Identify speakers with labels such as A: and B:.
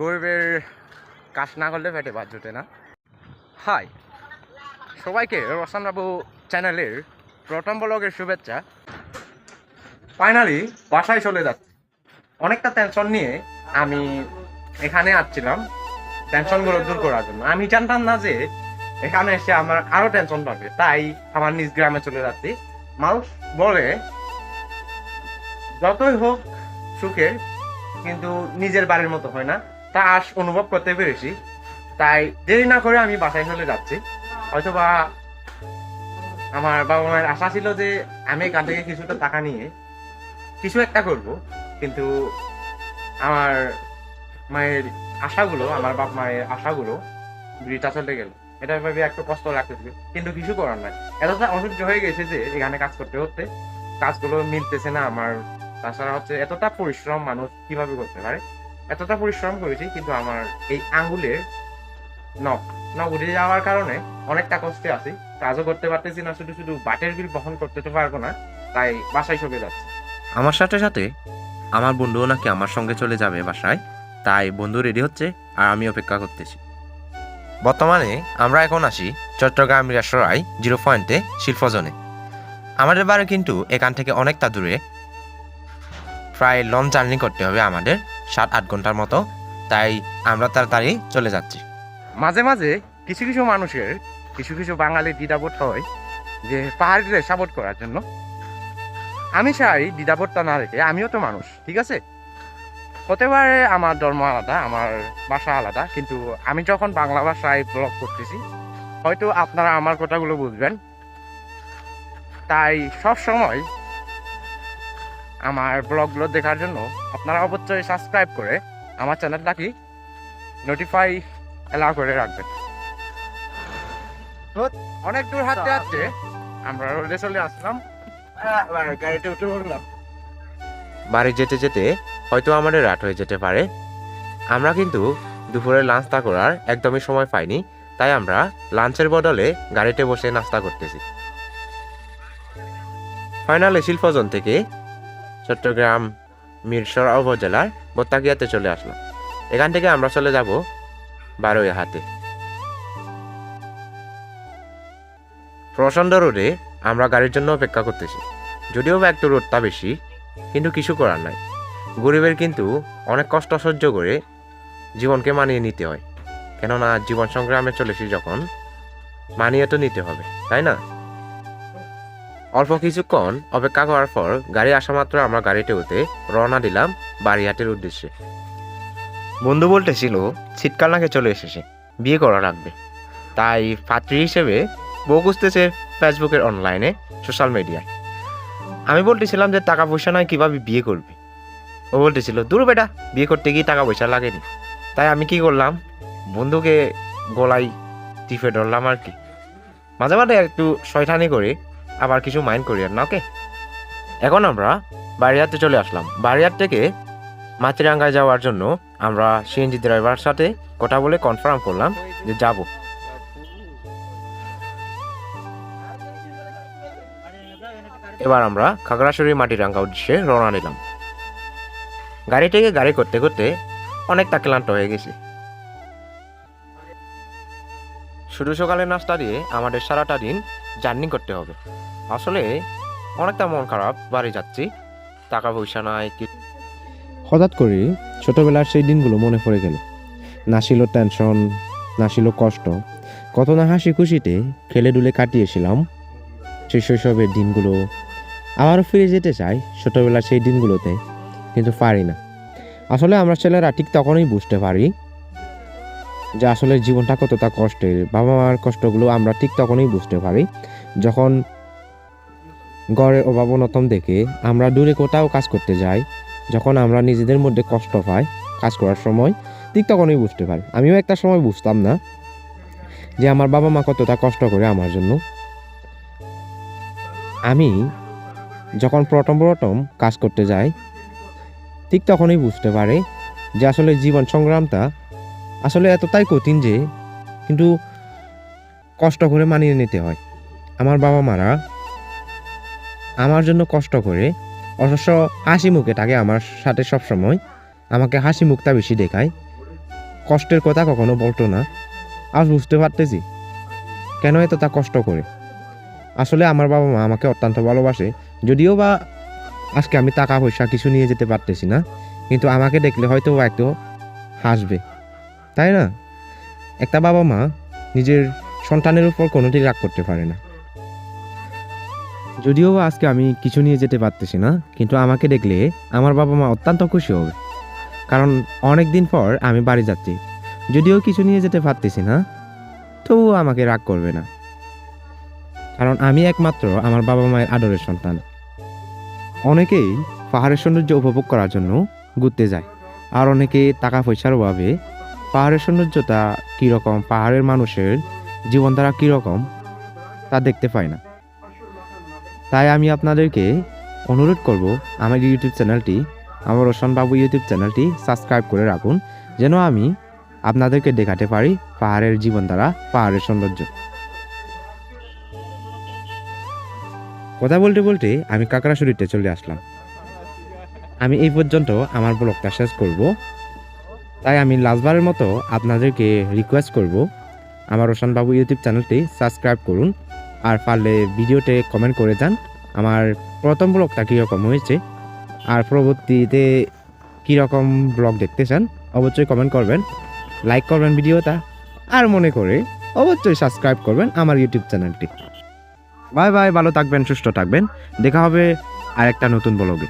A: গরিবের কাজ না করলে পেটে ভাত জোটে না। হাই, সবাইকে রসান বাবু চ্যানেলের প্রথম ব্লগের শুভেচ্ছা। ফাইনালি বাসায় চলে যাচ্ছি। অনেকটা টেনশন নিয়ে আমি এখানে আসছিলাম টেনশনগুলো দূর করার জন্য। আমি জানতাম না যে এখানে এসে আমার আরও টেনশন পাবে তাই আমার নিজ গ্রামে চলে যাচ্ছি। মানুষ বলে, যতই হোক সুখের, কিন্তু নিজের বাড়ির মতো হয় না। তা আজ অনুভব করতে পেরেছি। তাই দেরি না করে আমি বাসায় চলে যাচ্ছি। হয়তোবা আমার বাবা মায়ের আশা ছিল যে আমি এখান থেকে কিছুটা টাকা নিয়ে কিছু একটা করব, কিন্তু আমার মায়ের আশাগুলো, আমার বাপ মায়ের আশাগুলো বৃথা চলে গেল। এটা ভেবে একটু কষ্ট লাগতেছে, কিন্তু কিছু করার নাই। এতটা অসহ্য হয়ে গেছে যে এখানে কাজ করতে করতে কাজগুলো মিলতেছে না আমার। তাছাড়া হচ্ছে এতটা পরিশ্রম মানুষ কীভাবে করতে পারে? এতটা পরিশ্রম করেছি, কিন্তু আমার এই আঙ্গুলের নখ নখ উঠে যাওয়ার কারণে অনেকটা কষ্টে আছি। কাজও করতে পারতেছি না, শুধু শুধু বাটের বিল বহন করতে তো পারব না, তাই বাসায় চলে যাচ্ছি।
B: আমার সাথে সাথে আমার বন্ধুও নাকি আমার সঙ্গে চলে যাবে বাসায়, তাই বন্ধু রেডি হচ্ছে আর আমি অপেক্ষা করতেছি। বর্তমানে আমরা এখন আসি চট্টগ্রাম রেসরাই জিরো পয়েন্টে শিল্পজনে। আমাদের বাড়ি কিন্তু এখান থেকে অনেকটা দূরে। প্রায় লং জার্নি করতে হবে আমাদের। সাত আট ঘণ্টার মতো। তাই আমরা তাড়াতাড়ি চলে যাচ্ছি।
A: মাঝে মাঝে কিছু কিছু মানুষের, কিছু কিছু বাঙালি দ্বিধাবোধ হয় যে পাহাড়িদের সাপোর্ট করার জন্য। আমি চাই দ্বিধাবোধটা না রেখে আমিও তো মানুষ, ঠিক আছে? হতে পারে আমার ধর্ম আলাদা, আমার ভাষা আলাদা, কিন্তু আমি যখন বাংলা ভাষায় ব্লগ করতেছি, হয়তো আপনারা আমার কথাগুলো বুঝবেন। তাই সব সময় আমার ব্লগগুলো দেখার জন্য আপনারা অবশ্যই সাবস্ক্রাইব করে আমার চ্যানেলটাকে নোটিফাই এলাও করে রাখবেন। অনেক দূর হাঁটতে হাঁটতে আমরা রোডে চলে আসলাম। গাড়িতে উঠে পড়লাম।
B: বাড়ি যেতে যেতে হয়তো আমাদের রাত হয়ে যেতে পারে। আমরা কিন্তু দুপুরে নাস্তা করার একদমই সময় পাইনি তাই আমরা লাঞ্চের বদলে গাড়িতে বসে নাস্তা করতেছি। ফাইনালে শিল্পজন থেকে চট্টগ্রাম মিরসর উপজেলার বোত্তাকিয়াতে চলে আসলাম। এখান থেকে আমরা চলে যাব বারোই হাতে প্রচণ্ড রোডে আমরা গাড়ির জন্য অপেক্ষা করতেছি। যদিও বা একটু রোডটা বেশি, কিন্তু কিছু করার নাই। গরিবের কিন্তু অনেক কষ্ট সহ্য করে জীবনকে মানিয়ে নিতে হয়। কেননা জীবন সংগ্রামে চলেছি যখন, মানিয়ে তো নিতে হবে, তাই না? অল্প কিছুক্ষণ অপেক্ষা করার পর গাড়ি আসা মাত্র আমরা গাড়িতে উঠে রওনা দিলাম বাড়িহাটের উদ্দেশ্যে। বন্ধু বলতেছিল, শীতকাল নাকি চলে এসেছে, বিয়ে করা লাগবে। তাই পাত্রী হিসেবে বউ খুঁজতেছে ফেসবুকের অনলাইনে, সোশ্যাল মিডিয়ায়। আমি বলতেছিলাম যে টাকা পয়সা নয়, কীভাবে বিয়ে করবি? ও বলতেছিল, দূর বেটা, বিয়ে করতে গিয়ে টাকা পয়সা লাগেনি। তাই আমি কি করলাম, বন্ধুকে গলায় টিপে ধরলাম আর কি। মাঝে মাঝে একটু শয়তানি করে আবার কিছু মাইন্ড করি না ওকে এখন আমরা বাড়িয়াতে চলে আসলাম। বাড়িয়ার থেকে মাতিরাঙ্গায় যাওয়ার জন্য আমরা সিএনজি ড্রাইভার সাথে কথা বলে কনফার্ম করলাম যে যাব। এবার আমরা খাগড়াছড়ি মাটিরাঙ্গা উদ্দেশ্যে রওনা নিলাম গাড়ি থেকে গাড়ি করতে করতে অনেকটা ক্লান্ত হয়ে গেছি। শুধু সকালে নাস্তা দিয়ে আমাদের সারাটা দিন জার্নি করতে হবে। আসলে অনেকটা মন খারাপ, বাড়ি যাচ্ছি, টাকা পয়সা নাই, কি
C: হঠাৎ করে ছোটবেলার সেই দিনগুলো মনে পড়ে গেল। না ছিল টেনশন না ছিল কষ্ট। কত না হাসি খুশিতে খেলে দুলে কাটিয়েছিলাম। সেই শৈশবের দিনগুলো আবারও ফিরে যেতে চাই ছোটবেলার সেই দিনগুলোতে, কিন্তু পারি না। আসলে আমরা ছেলেরা ঠিক তখনই বুঝতে পারি যে আসলে জীবনটা কতটা কষ্টের। বাবা মার কষ্টগুলো আমরা ঠিক তখনই বুঝতে পারি, যখন ঘরের অভাব অনটন দেখে আমরা দূরে কোথাও কাজ করতে যাই, যখন আমরা নিজেদের মধ্যে কষ্ট পাই কাজ করার সময়, ঠিক তখনই বুঝতে পারি। আমিও একটা সময় বুঝতাম না যে আমার বাবা মা কতটা কষ্ট করে আমার জন্য। আমি যখন প্রথম প্রথম কাজ করতে যাই, ঠিক তখনই বুঝতে পারে যে আসলে জীবন সংগ্রামটা আসলে এতটাই কঠিন যে, কিন্তু কষ্ট করে মানিয়ে নিতে হয়। আমার বাবা মারা আমার জন্য কষ্ট করে অবশ্য হাসি মুখে থাকে আমার সাথে সব সময় আমাকে হাসি মুখটা বেশি দেখায়। কষ্টের কথা কখনো বলতো না। আজ বুঝতে পারতেছি কেন এত তা কষ্ট করে। আসলে আমার বাবা মা আমাকে অত্যন্ত ভালোবাসে। যদিও বা আজকে আমি টাকা পয়সা কিছু নিয়ে যেতে পারতেছি না, কিন্তু আমাকে দেখলে হয়তো একটু হাসবে। তাই না? একটা বাবা মা নিজের সন্তানের উপর কোনোটি রাগ করতে পারে না। যদিও আজকে আমি কিছু নিয়ে যেতে পারতেছি না, কিন্তু আমাকে দেখলে আমার বাবা মা অত্যন্ত খুশি হবে। কারণ অনেক দিন পর আমি বাড়ি যাচ্ছি। যদিও কিছু নিয়ে যেতে পারতেছি না, তবুও আমাকে রাগ করবে না। কারণ আমি একমাত্র আমার বাবা মায়ের আদরের সন্তান। অনেকেই পাহাড়ের সৌন্দর্য উপভোগ করার জন্য ঘুরতে যায়, আর অনেকে টাকা পয়সার অভাবে পাহাড়ের সৌন্দর্যতা কীরকম? পাহাড়ের মানুষের জীবনধারা কীরকম? তা দেখতে পাই না। তাই আমি আপনাদেরকে অনুরোধ করব, আমার ইউটিউব চ্যানেলটি, আমার রোশনবাবু ইউটিউব চ্যানেলটি সাবস্ক্রাইব করে রাখুন, যেন আমি আপনাদেরকে দেখাতে পারি পাহাড়ের জীবনধারা, পাহাড়ের সৌন্দর্য। কথা বলতে বলতে আমি কাকড়াছড়িতে চলে আসলাম। আমি এই পর্যন্ত আমার ব্লগটা শেষ করব। তাই আমি লাস্টবারের মতো আপনাদেরকে রিকোয়েস্ট করব। আমার রোশন বাবু ইউটিউব চ্যানেলটি সাবস্ক্রাইব করুন। আর পারলে ভিডিওতে কমেন্ট করে যান, আমার প্রথম ব্লগটা কীরকম হয়েছে, আর পরবর্তীতে কীরকম ব্লগ দেখতে চান, অবশ্যই কমেন্ট করবেন লাইক করবেন ভিডিওটা আর মনে করে অবশ্যই সাবস্ক্রাইব করবেন আমার ইউটিউব চ্যানেলটি বাই বাই, ভালো থাকবেন, সুস্থ থাকবেন, দেখা হবে আর একটা নতুন ব্লগে